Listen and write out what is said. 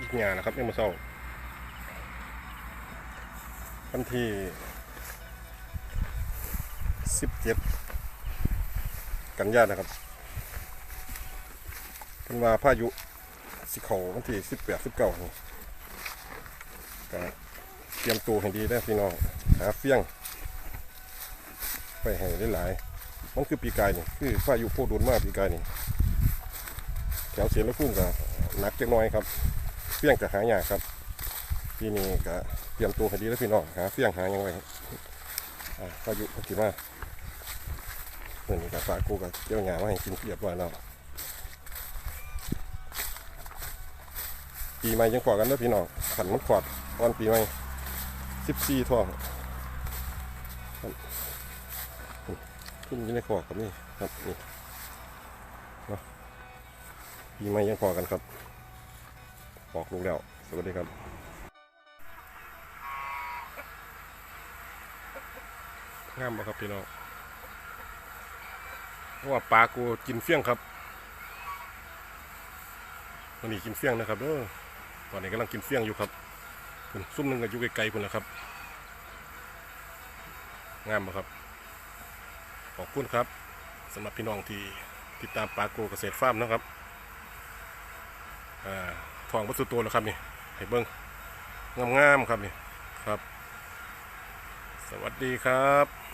อีกงานนะครับเนี่ยมาเศร้าวันที่สิบเจ็ดกันยายนะครับเป็นว่าพายุสิเขาวันที่สิบแปดสิบเก้าก็เตรียมตัวให้ดีนะพี่น้องหาเฟี้ยง ไปให้ได้หลายมันคือปีกายนี่คือพายุโพดุลมากปีกายนี่แถวเสียนและพุ่มกับหนักจักหน้อยครับ เฟี้ยงกับหายากครับปีนี้ก็เตรียมตัวให้ดีแล้วพี่น้องหาเฟี้ยงหายังไงอ่าพายุพักิมาเมื่อนกับฝากกูกับเจ้าหยามาให้กินเรียบร้อยแล้วปีใหม่ยังขอกันด้อพี่น้องขันมันขวดวันปีใหม่สิบสี่ท่องขึ้นอยี่ในขวดกับนี่ครับนี่ปีใหม่ยังขอกันครับ ออกลูกแล้ว สวัสดีครับงามบ่ครับพี่น้องเพราะว่าปลากูกินเฟี้ยงครับวันนี้กินเฟี้ยงนะครับเด้อตอนนี้กำลังกินเฟี้ยงอยู่ครับพุ่นซุ่มหนึงก็อยู่ไกลๆพุ่นแหละครับ งามบ่ครับ ขอบคุณครับสำหรับพี่น้องที่ติดตามปลาโกเกษตรฟาร์มนะครับ อ่า ทองวัสุตัวแล้วครับนี่ให้เบิ้งงามๆครับนี่ครับ สวัสดีครับ